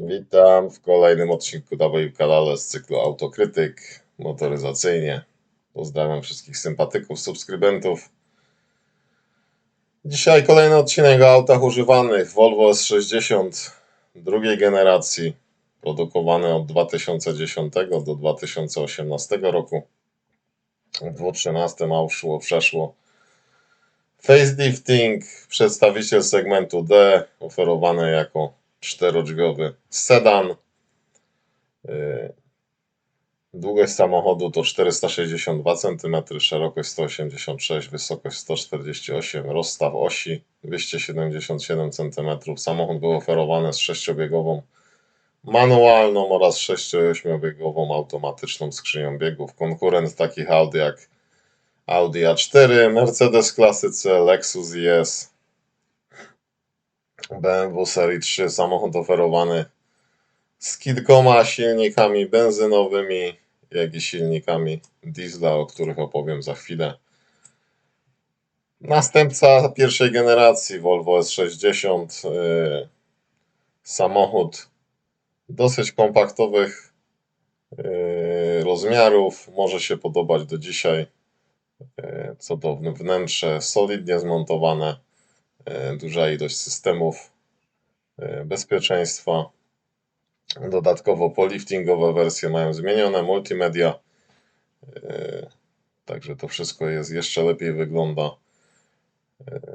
Witam w kolejnym odcinku na moim kanale z cyklu Autokrytyk motoryzacyjnie. Pozdrawiam wszystkich sympatyków, subskrybentów. Dzisiaj kolejny odcinek o autach używanych Volvo S60 drugiej generacji, produkowany od 2010 do 2018 roku. W 2013 a szło, przeszło facelifting, przedstawiciel segmentu D, oferowany jako czterodrzwiowy sedan. Yy, Długość samochodu to 462 cm, szerokość 186, wysokość 148, rozstaw osi 277 cm. Samochód był oferowany z sześciobiegową manualną oraz 6-8-biegową automatyczną skrzynią biegów. Konkurent takich Audi jak Audi A4, Mercedes klasy C, Lexus IS, BMW serii 3, samochód oferowany z kilkoma silnikami benzynowymi, jak i silnikami diesla, o których opowiem za chwilę. Następca pierwszej generacji Volvo S60, yy, samochód dosyć kompaktowych yy, rozmiarów, może się podobać do dzisiaj. Yy, do wnętrze, solidnie zmontowane, duża ilość systemów yy, bezpieczeństwa. Dodatkowo poliftingowe wersje mają zmienione, multimedia. Yy, Także to wszystko jest jeszcze lepiej wygląda.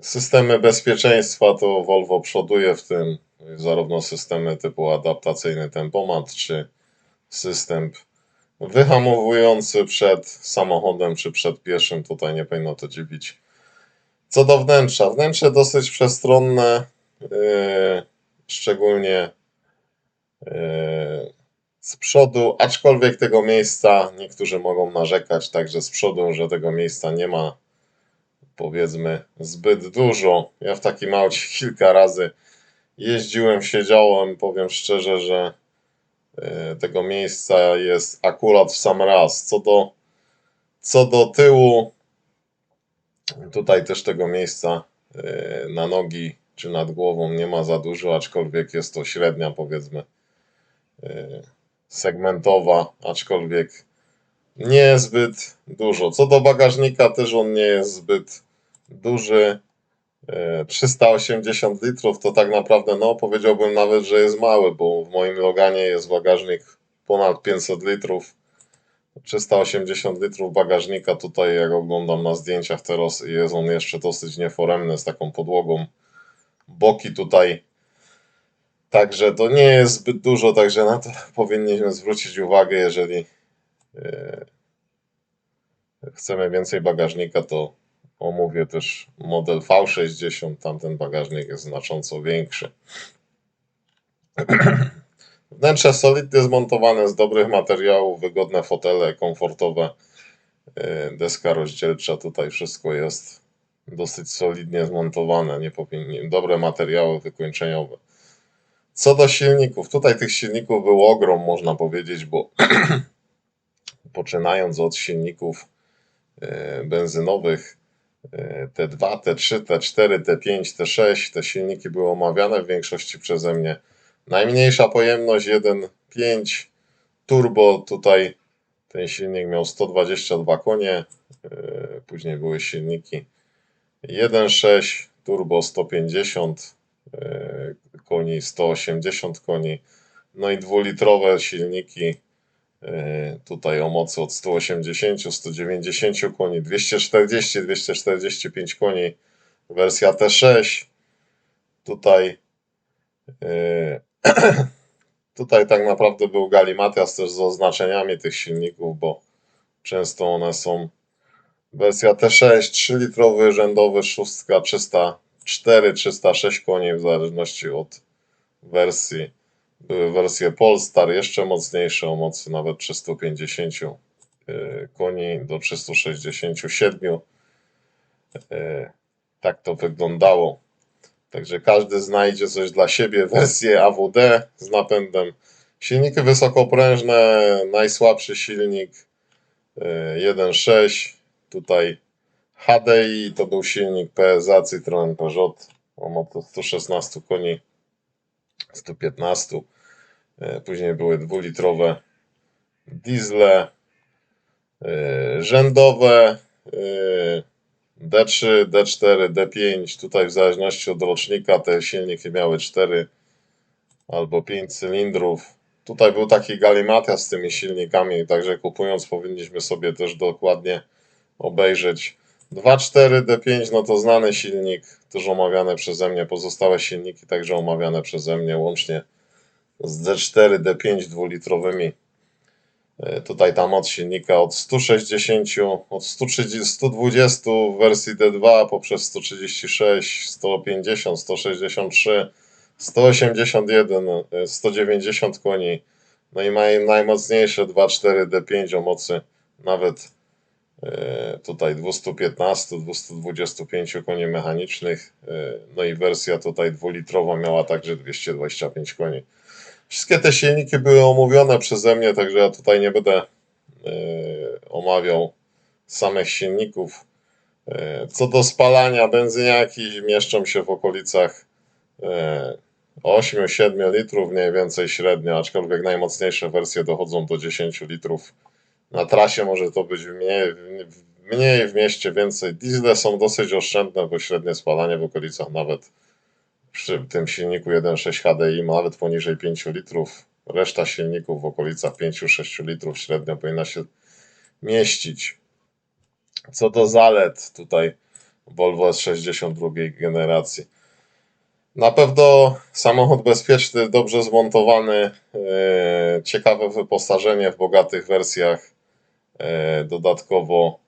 Systemy bezpieczeństwa to Volvo przoduje w tym, zarówno systemy typu adaptacyjny tempomat, czy system wyhamowujący przed samochodem, czy przed pieszym. Tutaj nie powinno to dziwić. Co do wnętrza. Wnętrze dosyć przestronne, yy, szczególnie yy, z przodu, aczkolwiek tego miejsca niektórzy mogą narzekać także z przodu, że tego miejsca nie ma powiedzmy zbyt dużo. Ja w takim aucie kilka razy jeździłem, siedziałem, powiem szczerze, że yy, tego miejsca jest akurat w sam raz. Co do, co do tyłu, tutaj też tego miejsca yy, na nogi czy nad głową nie ma za dużo, aczkolwiek jest to średnia powiedzmy yy, segmentowa, aczkolwiek nie zbyt dużo. Co do bagażnika, też on nie jest zbyt duży. E, 380 litrów to tak naprawdę, no powiedziałbym nawet, że jest mały, bo w moim Loganie jest bagażnik ponad 500 litrów. 380 litrów bagażnika, tutaj jak oglądam na zdjęciach teraz jest on jeszcze dosyć nieforemny z taką podłogą. Boki tutaj Także to nie jest zbyt dużo, także na to powinniśmy zwrócić uwagę, jeżeli e, chcemy więcej bagażnika, to omówię też model V60, tamten bagażnik jest znacząco większy. Wnętrze solidnie zmontowane z dobrych materiałów, wygodne fotele, komfortowe, e, deska rozdzielcza, tutaj wszystko jest dosyć solidnie zmontowane, nie dobre materiały wykończeniowe. Co do silników, tutaj tych silników był ogrom, można powiedzieć, bo poczynając od silników e, benzynowych e, T2, T3, T4, T5, T6, te silniki były omawiane w większości przeze mnie. Najmniejsza pojemność 1.5 turbo, tutaj ten silnik miał 122 konie, e, później były silniki 1.6 turbo 150 e, koni, 180 koni, no i dwulitrowe silniki e, tutaj o mocy od 180, 190 koni, 240, 245 koni, wersja T6. Tutaj tutaj tak naprawdę był galimatias też z oznaczeniami tych silników, bo często one są wersja T6, 3-litrowy rzędowy, szóstka, 304, 306 koni w zależności od wersji. Były wersje Polestar jeszcze mocniejsze, o mocy nawet 350 y, koni do 367. Y, Tak to wyglądało. Także każdy znajdzie coś dla siebie. Wersję AWD z napędem. Silniki wysokoprężne, najsłabszy silnik y, 1.6. Tutaj HDI to był silnik PSA Citroen Peugeot o mocy 116 koni, 115. E, Później były dwulitrowe diesle, e, rzędowe D3, D4, D5. Tutaj w zależności od rocznika te silniki miały 4 albo 5 cylindrów. Tutaj był taki galimatias z tymi silnikami, także kupując powinniśmy sobie też dokładnie obejrzeć. 2.4 D5 no to znany silnik, też omawiane przeze mnie, pozostałe silniki także omawiane przeze mnie, łącznie z D4 D5 dwulitrowymi. E, Tutaj ta moc silnika od 160, od 130, 120 w wersji D2 poprzez 136, 150, 163, 181, e, 190 koni. No i mają najmocniejsze 2.4 D5 o mocy nawet e, tutaj 215, 225 koni mechanicznych. e, No i wersja tutaj dwulitrowa miała także 225 koni. Wszystkie te silniki były omówione przeze mnie, także ja tutaj nie będę e, omawiał samych silników. E, Co do spalania, benzyniaki mieszczą się w okolicach e, 8-7 litrów mniej więcej średnio, aczkolwiek najmocniejsze wersje dochodzą do 10 litrów. Na trasie może to być mniej, mniej w mieście więcej. Diesle są dosyć oszczędne, bo średnie spalanie w okolicach nawet przy tym silniku 1.6 HDI ma nawet poniżej 5 litrów. Reszta silników w okolicach 5-6 litrów średnio powinna się mieścić. Co do zalet tutaj Volvo S60 drugiej generacji. Na pewno samochód bezpieczny, dobrze zmontowany, e, ciekawe wyposażenie w bogatych wersjach. E, dodatkowo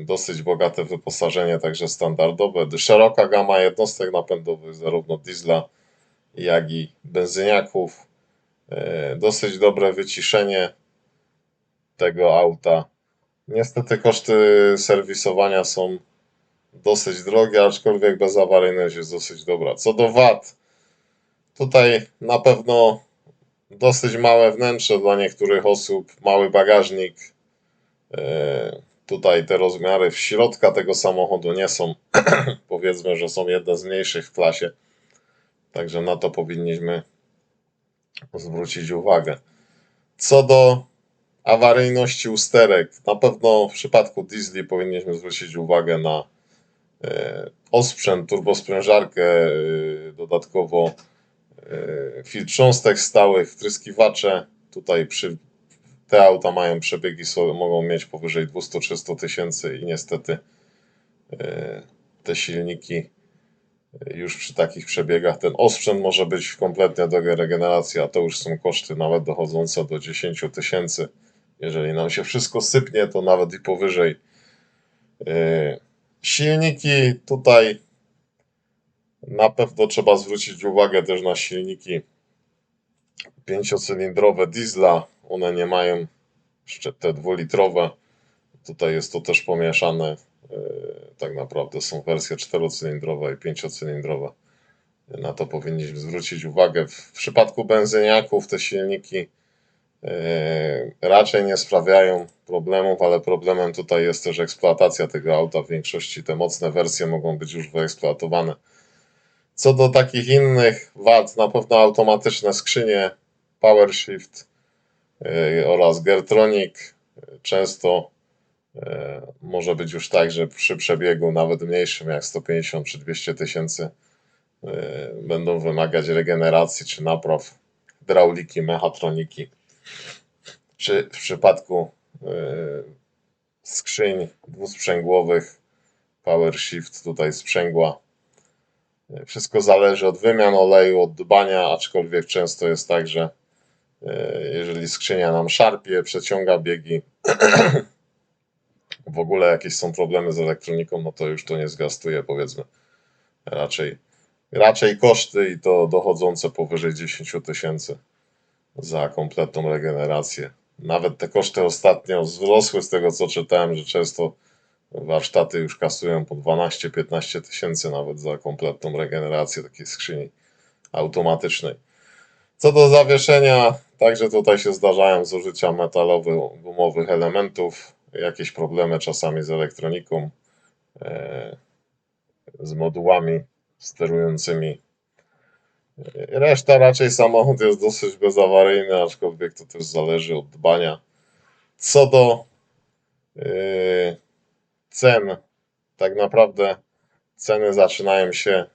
dosyć bogate wyposażenie, także standardowe. Szeroka gama jednostek napędowych, zarówno diesla, jak i benzyniaków. E, dosyć dobre wyciszenie tego auta. Niestety koszty serwisowania są dosyć drogie, aczkolwiek bezawaryjność jest dosyć dobra. Co do wad, tutaj na pewno dosyć małe wnętrze dla niektórych osób, mały bagażnik. Tutaj te rozmiary w środka tego samochodu nie są, powiedzmy, że są jedne z mniejszych w klasie. Także na to powinniśmy zwrócić uwagę. Co do awaryjności usterek, na pewno w przypadku diesli powinniśmy zwrócić uwagę na e, osprzęt, turbosprężarkę, e, dodatkowo e, filtr cząstek stałych, wtryskiwacze. Tutaj przy, te auta mają przebiegi, mogą mieć powyżej 200-300 tysięcy i niestety e, te silniki e, już przy takich przebiegach ten osprzęt może być kompletnie do regeneracji, a to już są koszty nawet dochodzące do 10 tysięcy. Jeżeli nam się wszystko sypnie, to nawet i powyżej. E, Silniki tutaj na pewno trzeba zwrócić uwagę też na silniki pięciocylindrowe diesla. One nie mają te dwulitrowe. Tutaj jest to też pomieszane. E, Tak naprawdę są wersje czterocylindrowe i pięciocylindrowe. Na to powinniśmy zwrócić uwagę. W przypadku benzyniaków te silniki e, raczej nie sprawiają problemów, ale problemem tutaj jest też eksploatacja tego auta. W większości te mocne wersje mogą być już wyeksploatowane. Co do takich innych wad, na pewno automatyczne skrzynie, Power Shift oraz Gertronic. Często yy, może być już tak, że przy przebiegu nawet mniejszym jak 150 czy 200 tysięcy yy, będą wymagać regeneracji czy napraw hydrauliki, mechatroniki. Czy w przypadku skrzyń dwusprzęgłowych Power Shift tutaj sprzęgła wszystko zależy od wymian oleju, od dbania, aczkolwiek często jest tak, że jeżeli skrzynia nam szarpie, przeciąga biegi, w ogóle jakieś są problemy z elektroniką, no to już to nie zgastuje, powiedzmy. Raczej, raczej koszty i to dochodzące powyżej 10 tysięcy za kompletną regenerację. Nawet te koszty ostatnio wzrosły z tego, co czytałem, że często warsztaty już kasują po 12-15 tysięcy nawet za kompletną regenerację takiej skrzyni automatycznej. Co do zawieszenia, także tutaj się zdarzają zużycia metalowych, gumowych elementów, jakieś problemy czasami z elektroniką, e, z modułami sterującymi Reszta raczej samochód jest dosyć bezawaryjny, aczkolwiek to też zależy od dbania. Co do yy, cen, tak naprawdę ceny zaczynają się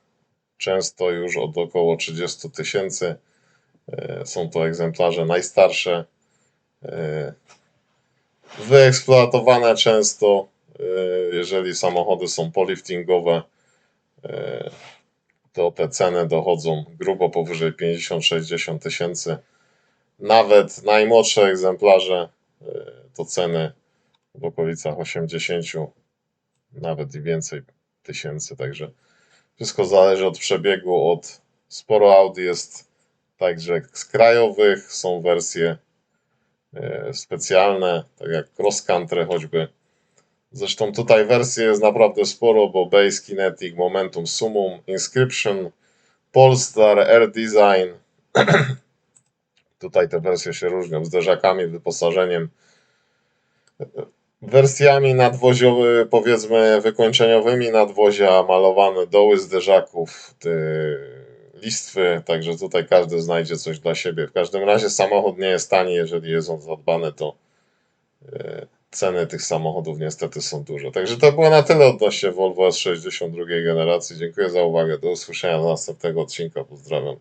często już od około 30 tysięcy. Yy, Są to egzemplarze najstarsze, yy, wyeksploatowane często, yy, jeżeli samochody są poliftingowe, to te ceny dochodzą grubo powyżej 50-60 tysięcy. Nawet najmłodsze egzemplarze to ceny w okolicach 80, nawet i więcej tysięcy. Także wszystko zależy od przebiegu. Od sporo Audi jest także z krajowych, są wersje yy, specjalne, tak jak cross country choćby. Zresztą tutaj wersji jest naprawdę sporo, bo Base, Kinetic, Momentum, Summum, Inscription, Polestar, Air Design. tutaj te wersje się różnią zderzakami, wyposażeniem, wersjami nadwoziowy, powiedzmy wykończeniowymi nadwozia, malowane doły zderzaków, listwy, także tutaj każdy znajdzie coś dla siebie. W każdym razie samochód nie jest tani, jeżeli jest on zadbany, to e, ceny tych samochodów niestety są duże. Także to było na tyle odnośnie Volvo S62 generacji. Dziękuję za uwagę. Do usłyszenia do następnego odcinka. Pozdrawiam.